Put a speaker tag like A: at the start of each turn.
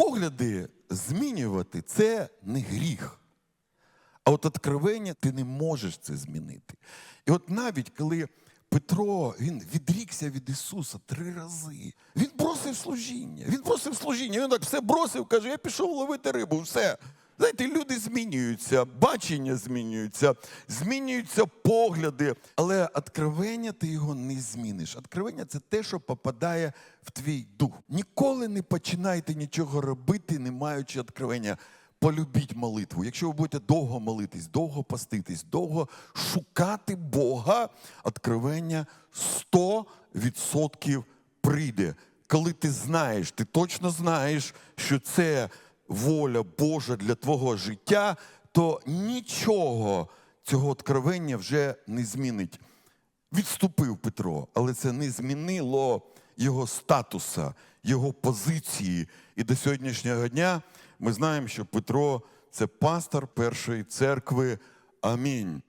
A: погляди змінювати це не гріх. А от откровення ти не можеш це змінити. І от навіть коли Петро він відрікся від Ісуса три рази, він бросив служіння. Він бросив служіння. Він так все бросив, каже: я пішов ловити рибу, все. Знаєте, люди змінюються, бачення змінюються, змінюються погляди. Але откровення ти його не зміниш. Откровення це те, що попадає в твій дух. Ніколи не починайте нічого робити, не маючи откровення. Полюбіть молитву. Якщо ви будете довго молитись, довго поститись, довго шукати Бога, откровення 100% прийде. Коли ти знаєш, ти точно знаєш, що це воля Божа для твого життя, то нічого цього откровення вже не змінить. Відступив Петро, але це не змінило його статуса, його позиції. І до сьогоднішнього дня ми знаємо, що Петро це пастор першої церкви. Амінь.